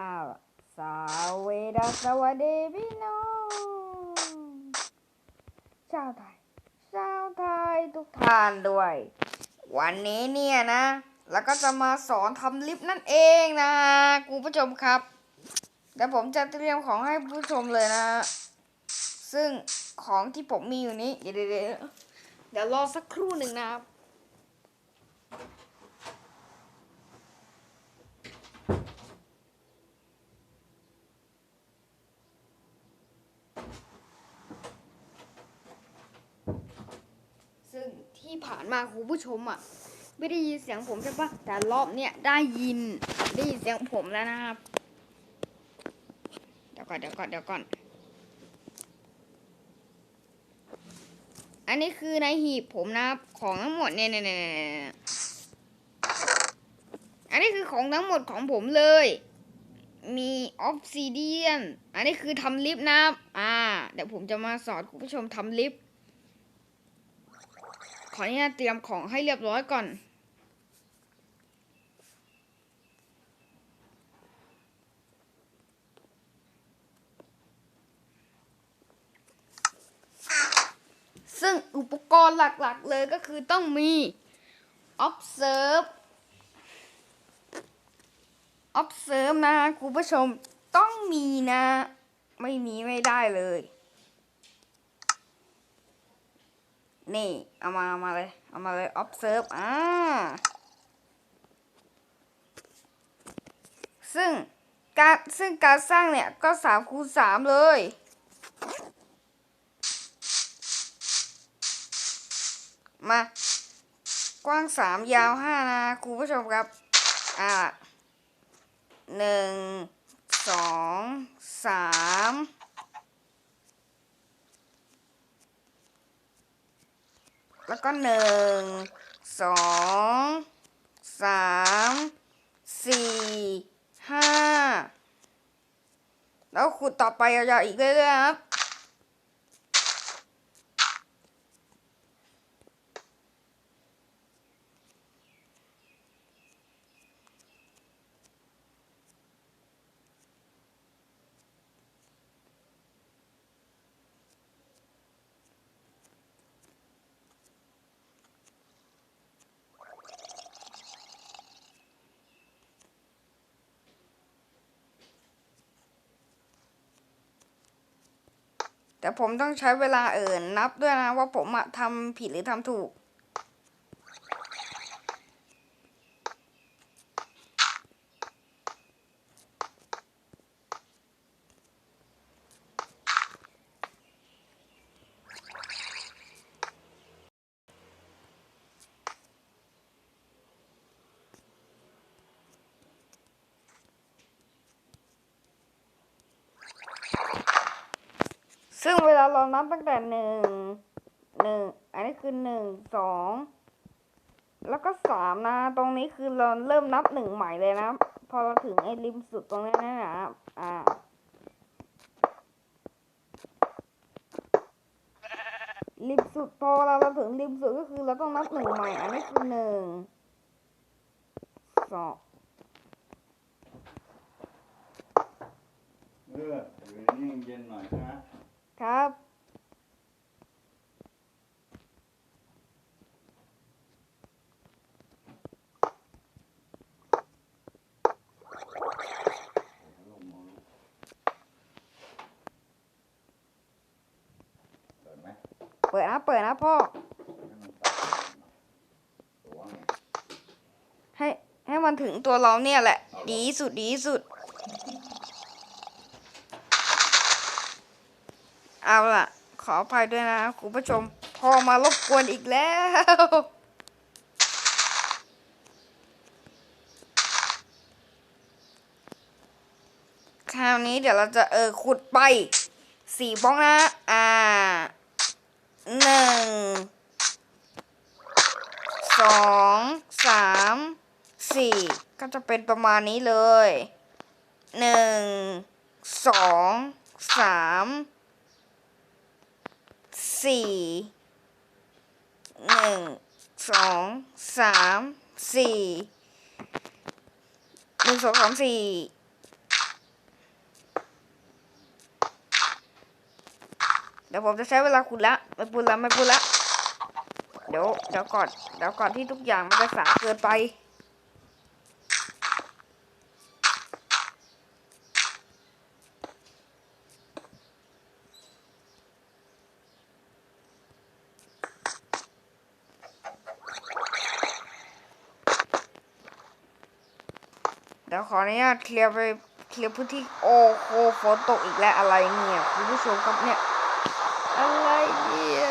อ้าวสาวดาสวัสดีพี่น้องชาวไทยชาวไทยทุกท่านด้วย วันนี้เนี่ยนะ แล้วก็จะมาสอนทำลิฟต์นั่นเองนะคุณผู้ชมครับเดี๋ยวผมจะเตรียมของให้ผู้ชมเลยนะ ซึ่งของที่ผมมีอยู่นี้เดี๋ยวเดี๋ยวเดี๋ยวเดี๋ยวรอสักครู่หนึ่งนะครับ ซึ่ง ที่ผ่านมาคุณผู้ชมอะ ไม่ได้ยินเสียงผมใช่ปะแต่รอบเนี้ยได้ยินได้ยินเสียงผมแล้วนะครับ เดี๋ยวก่อนเดี๋ยวก่อนเดี๋ยวก่อน อันนี้คือในหีบผมนะครับของทั้งหมดเนี่ยเนี่ยเนี่ยเนอันนี้คือของทั้งหมดของผมเลย มีออฟซิเดียน อันนี้คือทำลิฟต์นะครับ อ่า เดี๋ยวผมจะมาสอนคุณผู้ชมทำลิฟต์ ขออนุญาตเตรียมของให้เรียบร้อยก่อน ซึ่งอุปกรณ์หลักๆเลยก็คือต้องมี observe observe นะคุณผู้ชมต้องมีนะ ไม่มีไม่ได้เลย นี่ เอามาเอามาเลย เอามาเลย observe อ่า ซึ่งการซึ่งการสร้างเนี่ยก็สามคูณสามเลย มา กว้างสามยาวห้านะคุณผู้ชมครับ อ่าหนึ่งสองสาม แล้วก็หนึ่งสองสามสี่ห้าแล้วขุดต่อไปยาวๆอีกเรื่อยๆครับ แต่ผมต้องใช้เวลาเอ่นนับด้วยนะว่าผมอะทำผิดหรือทำถูก ซึ่ง เวลาเรานับตั้งแต่หนึ่งหนึ่งอันนี้คือหนึ่งสองแล้วก็สามนะ ตรงนี้คือเราเริ่มนับหนึ่งใหม่เลยนะ พอเราถึงไอ้ริมสุดตรงนี้นะครับอ่าริมสุดพอเราเราถึงริมสุดก็คือเราต้องนับหนึ่งใหม่ อันนี้คือหนึ่งสองเอออยู่นิ่งเย็นหน่อยนะ ครับครับลงมาเปิดไหมเปิดนะเปิดนะพ่อให้มันตัดตัวไงให้ให้มันถึงตัวเราเนี่ยแหละ ดีที่สุดดีที่สุด เอาล่ะ ข ออภัยด้วยนะคุณผู้ชมพอมารบกวนอีกแล้ว คราวนี้เดี๋ยวเราจะเออขุดไปสี่บล็อกนะ อ่าหนึ่งสองสามสี่ก็จะเป็นประมาณนี้เลยหนึ่งสองสาม สี่หนึ่งสองสามสี่หนึ่งสองสามสี่เดี๋ยวผมจะใช้เวลาคุณละไม่พูดละไม่พูดละเดี๋ยวเดี๋ยวก่อนเดี๋ยวก่อนที่ทุกอย่างมันจะสายเกินไป ดี๋ยเคลียร์ไปเคลียร์พื้นที่โอ้โหฝนตกอีกแล้วอะไรเนี่ยคุณผู้ชมครับเนี่ย อะไรเนี่ย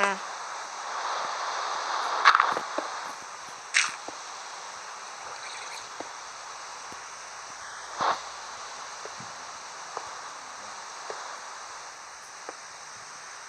อะ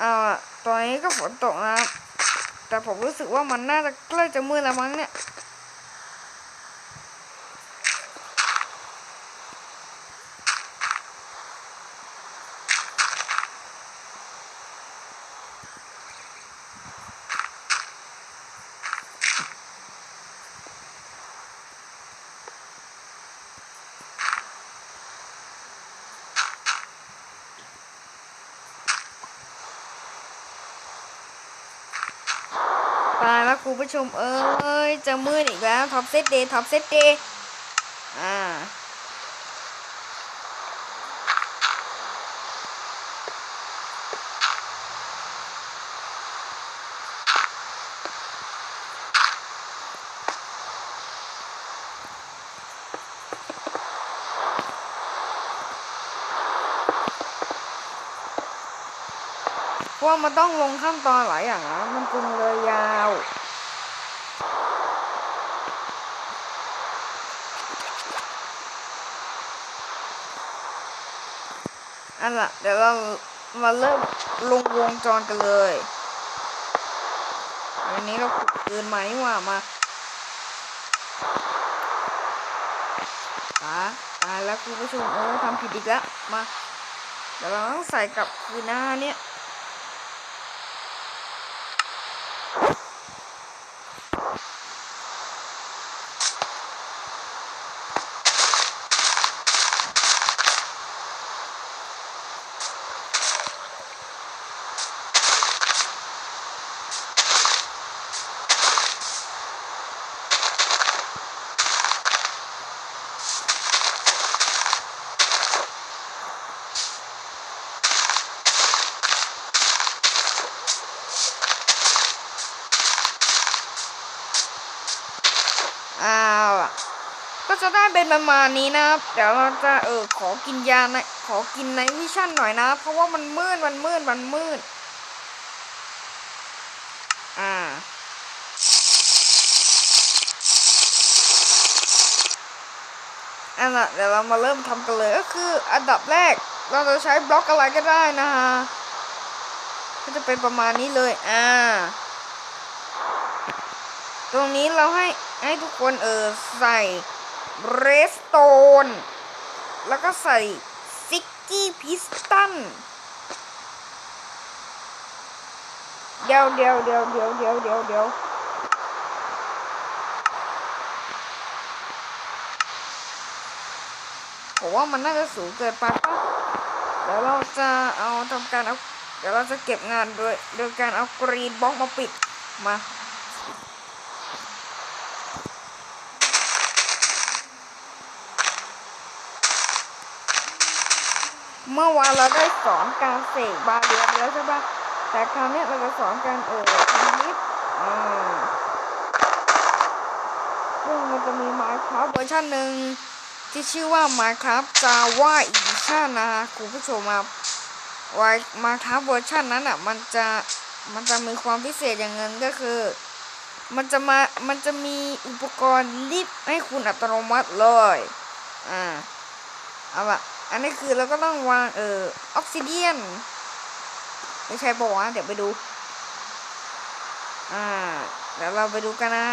เอาล่ะตอ นี้ก็ฝนตกนะครับ แต่ผมรู้สึกว่ามันน่าจะใกล้จะมืดแล้วมั้งเนี่ย คุณผู้ชมเอ้ยจะมืดอีกแล้วท็อปเซตเดย์ท็อปเซตเดย์อ่าเพราะว่ามันต้องลงขั้นตอนหลายอย่างนะมันจึงเลยยาว อันละเดี๋ยวเรามาเริ่มลงวงจรกันเลยอันนี้เราขุดปืนมานี่หว่ามาตาตายแล้วคุณผู้ชมโอ้ทำผิดอีกแล้วมาเดี๋ยวเราต้องใส่กลับคืนหน้าเนี่ย อ้าวก็จะได้เป็นประมาณนี้นะครับ เดี๋ยวเราจะเออขอกินยาในขอกินในวิชั่นหน่อยนะ เพราะว่ามันมืดมันมืดมันมืด อ่า อันละเดี๋ยวเรามาเริ่มทำกันเลยก็คือ อันดับแรกเราจะใช้บล็อกอะไรก็ได้นะฮะก็จะเป็นประมาณนี้เลย อ่า ตรงนี้เราให้ให้ทุกคนเออใส่เรสโตน แล้วก็ใส่ซิกกี้พิสตันเดี๋ยวเดี๋ยวเดี๋ยวเดี๋ยวเดี๋ยวเดี๋ยวเดี๋ยวผมว่ามันน่าจะสูงเกินไปปะเดี๋ยวเราจะเอาทำการเอาเดี๋ยวเราจะเก็บงานโดยโดยการเอากรีนบล็อกมาปิดมา เมื่อวานเราได้สอนการเสกบาเรียไปแล้วใช่ปะแต่คราวนี้เราจะสอนการเออทำลิฟต์อ่าซึ่งมันจะมี Minecraft เวอร์ชันหนึ่งที่ชื่อว่า Minecraft Java Edition นะคะคุณผู้ชมครับไว้ Minecraft เวอร์ชันนั้นอะมันจะมันจะมีความพิเศษอย่างเงินก็คือ มันจะมา มันจะมีอุปกรณ์ลิฟต์ให้คุณอัตโนมัติเลย อ่า เอาละ อันนี้คือเราก็ต้องวางเอ่อออกซิเดียนไม่ใช่ปะวะเดี๋ยวไปดู อ่าเดี๋ยวเราไปดูกันนะ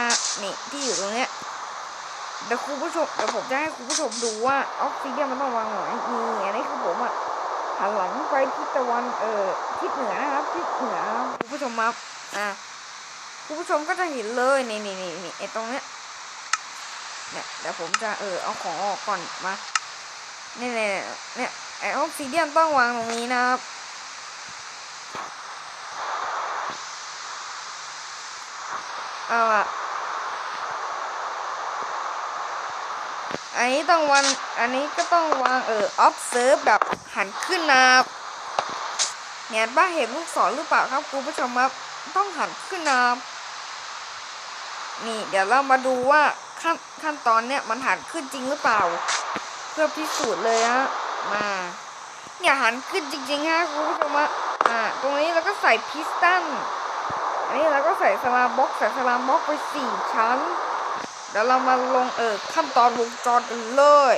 นี่ที่อยู่ตรงเนี้ยเดี๋ยวคุณผู้ชมเดี๋ยวผมจะให้คุณผู้ชมดูว่าออกซิเดียนมันต้องวางไหนนี่อันนี้คือผมอะหันหลังไปทิศตะวันเอ่อทิศเหนือนะครับทิศเหนือครับคุณผู้ชมครับอ่าคุณผู้ชมก็จะเห็นเลยนี่นี่นี่นี่ไอตรงเนี้ยเนี่ยเดี๋ยวผมจะเออเอาของออกก่อนมา เนี่ยเนี่ยเนี่ยไอออกซิเดียนต้องวางตรงนี้นะครับเอาละอันนี้ต้องวางอันนี้ก็ต้องวางเออ observe แบบหันขึ้นนะครับเนี่ยป้าเห็นลูกศรหรือเปล่าครับคุณผู้ชมครับต้องหันขึ้นนะครับนี่เดี๋ยวเรามาดูว่าขั้นขั้นตอนเนี้ยมันหันขึ้นจริงหรือเปล่า เพื่อพิสูจน์เลยฮะมาเนี่ยหันขึ้นจริงๆฮะคุณผู้ชมฮะอ่าตรงนี้เราก็ใส่พิสตันอันนี้เราก็ใส่สลามบล็อกใส่สลามบล็อกไปสี่ชั้นเดี๋ยวเรามาลงเออขั้นตอนวงจรกันเลย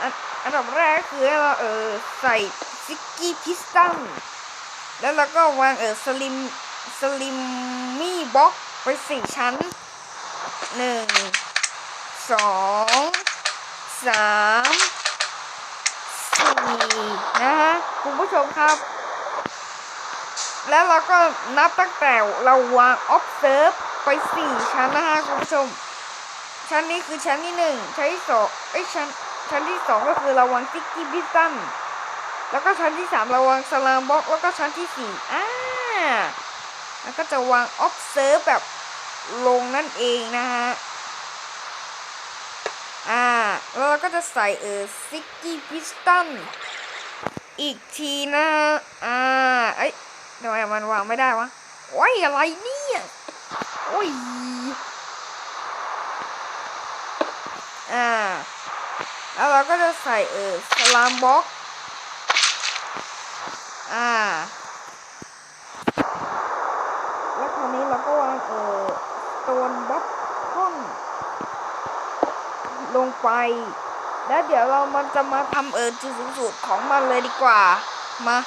อันอันดับแรกคือเราเออใส่ซิกกี้พิสตันแล้วเราก็วางเออสลิมสลิมมี่บล็อกไปสี่ชั้นหนึ่งสอง สามสี่นะฮะคุณผู้ชมครับ แล้วเราก็นับตั้งแต่เราวาง observe ไปสี่ชั้นนะฮะคุณผู้ชม ชั้นนี้คือชั้นที่หนึ่งชั้นที่สองเอ้ยชั้นชั้นที่สองก็คือเราวางซิกกี้บิสตันแล้วก็ชั้นที่สามเราวางสลามบ็อกแล้วก็ชั้นที่สี่อ่าแล้วก็จะวาง observe แบบลงนั่นเองนะฮะ แล้วเราก็จะใส่เออซิกกี้บิสตันอีกทีนะอ่าเอ้ยทำไมมันวางไม่ได้วะโอ้ยอะไรเนี่ยโอ้ยอ่าแล้วเราก็จะใส่เออสลามบ็อกอ่าแล้วคราวนี้เราก็วางเออโตนบ็อก ลงไป แล้วเดี๋ยวเรามันจะมาทำเออจุดสูงสุดของมันเลยดีกว่า มา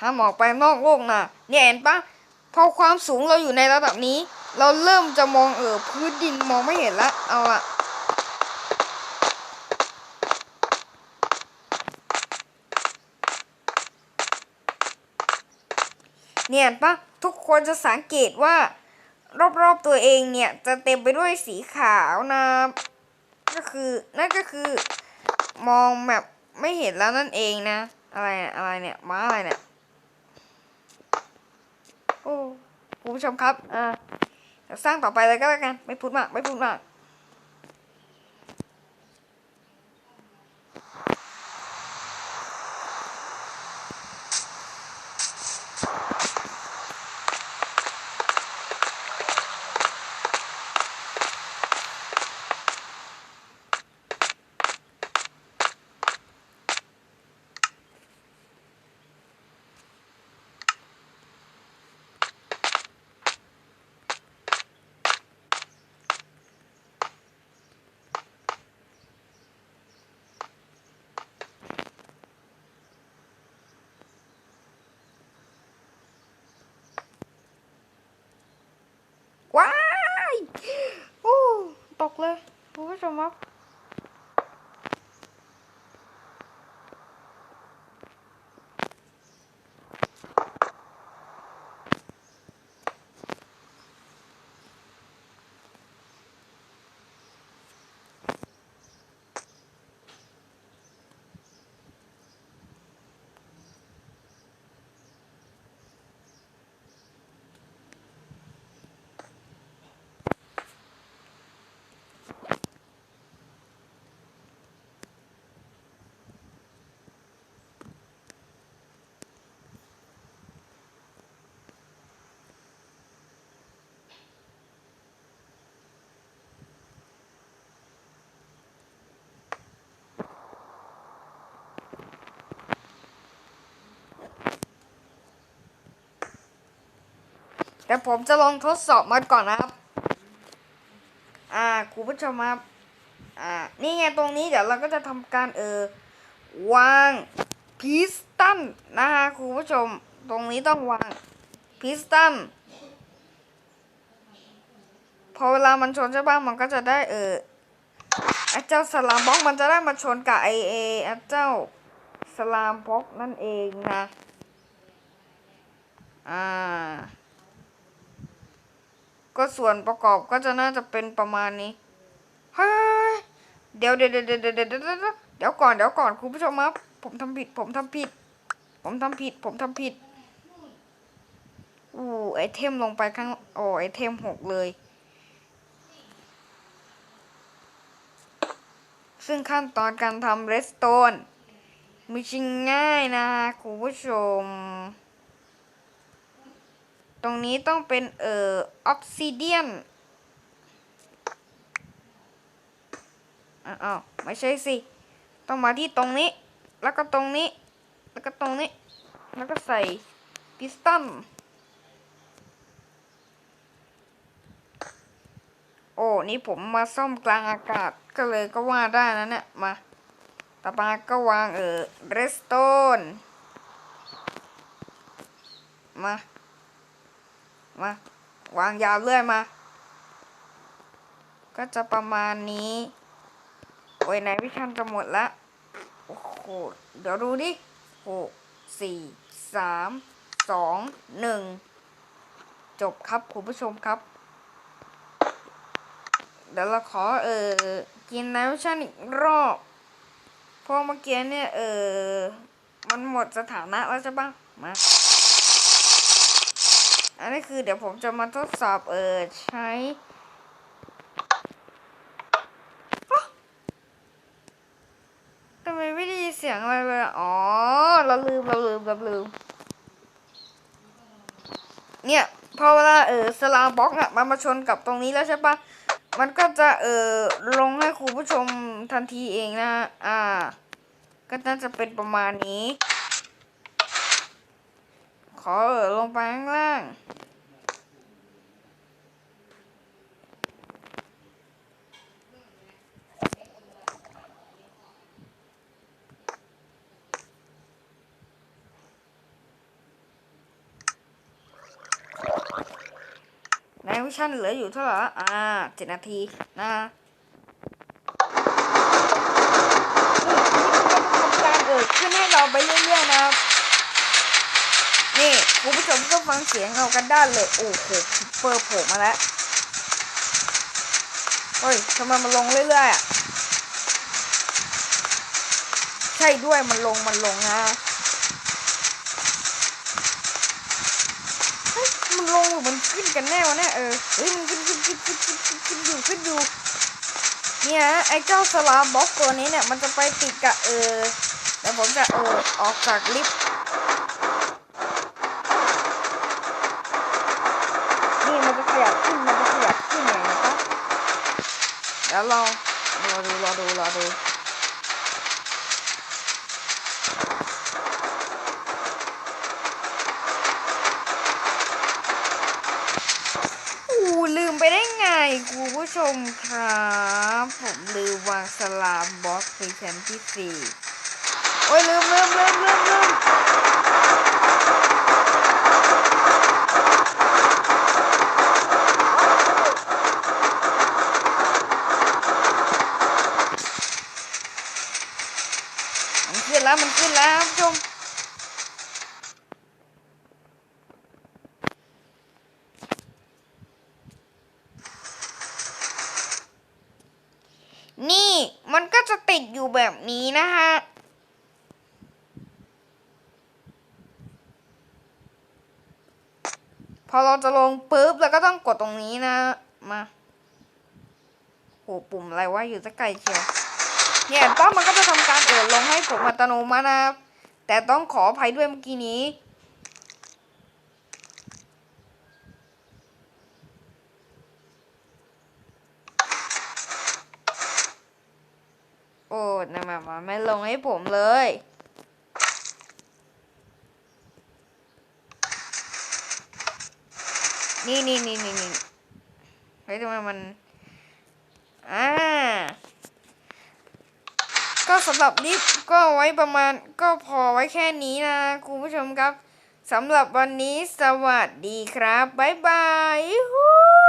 ห้ามออกไปนอกโลกนะเนี่ยเห็นปะพอความสูงเราอยู่ในระดับนี้ เราเริ่มจะมองเออพื้นดินมองไม่เห็นละ เอาละ เนี่ยปะทุกคนจะสังเกตว่ารอบๆตัวเองเนี่ยจะเต็มไปด้วยสีขาวนะก็คือนั่นก็คือ มองแบบไม่เห็นแล้วนั่นเองนะ อะไรเนี่ยอะไรเนี่ยม้าอะไรเนี่ยโอ้คุณผู้ชมครับอ่าสร้างต่อไปเลยก็แล้วกัน ไม่พูดมาก ไม่พูดมาก ว้ายโอ้ตกเแต่ผมจะลองทดสอบมันก่อนนะครับ อ่าคุณผู้ชมครับ อ่า นี่ไงตรงนี้เดี๋ยวเราก็จะทำการเออวางพิสตันนะฮะคุณผู้ชม ตรงนี้ต้องวางพิสตันพอเวลามันชนใช่ป่ะมันก็จะได้เออไอเจ้าสลามบล็อกมันจะได้มาชนกับไอเอไอเจ้าสลามบ็อกนั่นเองนะ อ่า ก็ส่วนประกอบก็จะน่าจะเป็นประมาณนี้เฮ้ยเดี๋ยวเดี๋ยวเดี๋ยวเดี๋ยวเดี๋ยวเดี๋ยวก่อนเดี๋ยวก่อนคุณผู้ชมครับผมทำผิด ผมทำผิด ผมทำผิด ผมทำผิดอู้ไอเทมลงไปข้างโอ้ไอเทมหกเลย ซึ่งขั้นตอนการทำเรสโตนมีชิงง่ายนะคุณผู้ชม ตรงนี้ต้องเป็นเอ่อออกซิเดียนอ้าวไม่ใช่สิ ต้องมาที่ตรงนี้ แล้วก็ตรงนี้ แล้วก็ตรงนี้ แล้วก็ใส่พิสตัน โอ้ นี่ผมมาซ่อมกลางอากาศก็เลยก็ว่าได้นะเนี่ย มาต่อมาก็วางเออเรสโตนมา มา วางยาวเรื่อยมา ก็จะประมาณนี้ โอ้ยไหนวิชันจะหมดละ โอ้โห เดี๋ยวดูดิหกสี่สามสองหนึ่งจบครับคุณผู้ชมครับ เดี๋ยวเราขอเออกินน้ำชั่นอีกรอบเพราะเมื่อกี้เนี่ยเออมันหมดสถานะแล้วใช่ปะมา อันนี้คือเดี๋ยวผมจะมาทดสอบเออใช้ทำไมไม่ได้ยินเสียงอะไรเลย อ๋อ เราลืม เราลืม เราลืม เนี่ยพอเวลาเออสลาบล็อกอะมันมาชนกับตรงนี้แล้วใช่ปะมันก็จะเออลงให้คุณผู้ชมทันทีเองนะ อ่า ก็น่าจะเป็นประมาณนี้ ขอเออลงไปข้างล่าง ในวิชั่นเหลืออยู่เท่าไหร่ อ่าเจ็ดนาทีนะการเอิดขึ้นให้เราไปเรื่อยๆนะครับ นี่คุณผู้ชมก็ฟังเสียงเรากันได้เลย โอ้โหเปอร์โผล่มาแล้วเฮ้ยทำไมมันลงเรื่อยๆอะใช่ด้วยมันลงมันลงนะเฮ้ยมันลงหรือมันขึ้นกันแน่วะเนี่ยเออเฮ้ยมันขึ้นขึ้นขึ้นขึ้นขึ้นขึ้นขึ้นอยู่ขึ้นอยู่เนี่ยไอ้เจ้าสลามบ็อกตัวนี้เนี่ยมันจะไปติดกับเออเดี๋ยวผมจะเออออกจากลิฟต์ นี่มันจะ ขยับขึ้นมันจะขยับขึ้นอย่างนี้ครับเดี๋ยวรอรอดูรอดูรอดูอู้ลืมไปได้ไงคุณผู้ชมครับผมลืมวางสลามบอสในชั้นที่สี่โอ้ยลืมลืมลืมลืมลืม แล้วมันขึ้นแล้วคุณผู้ชมนี่มันก็จะติดอยู่แบบนี้นะฮะพอเราจะลงปุ๊บแล้วก็ต้องกดตรงนี้นะ มาโหปุ่มอะไรวะอยู่จะไกลเชียวเนี่ยป้อมมันก็ ตโนมัตินะแต่ต้องขออภัยด้วยเมื่อกี้นี้ โอ้นะมามาไม่ลงให้ผมเลยนี่นี่นี่นี่นี่เฮ้ยทำไมมัน อ่า ก็สำหรับลิฟก็ไว้ประมาณก็พอไว้แค่นี้นะคุณผู้ชมครับสำหรับวันนี้สวัสดีครับบ๊ายบาย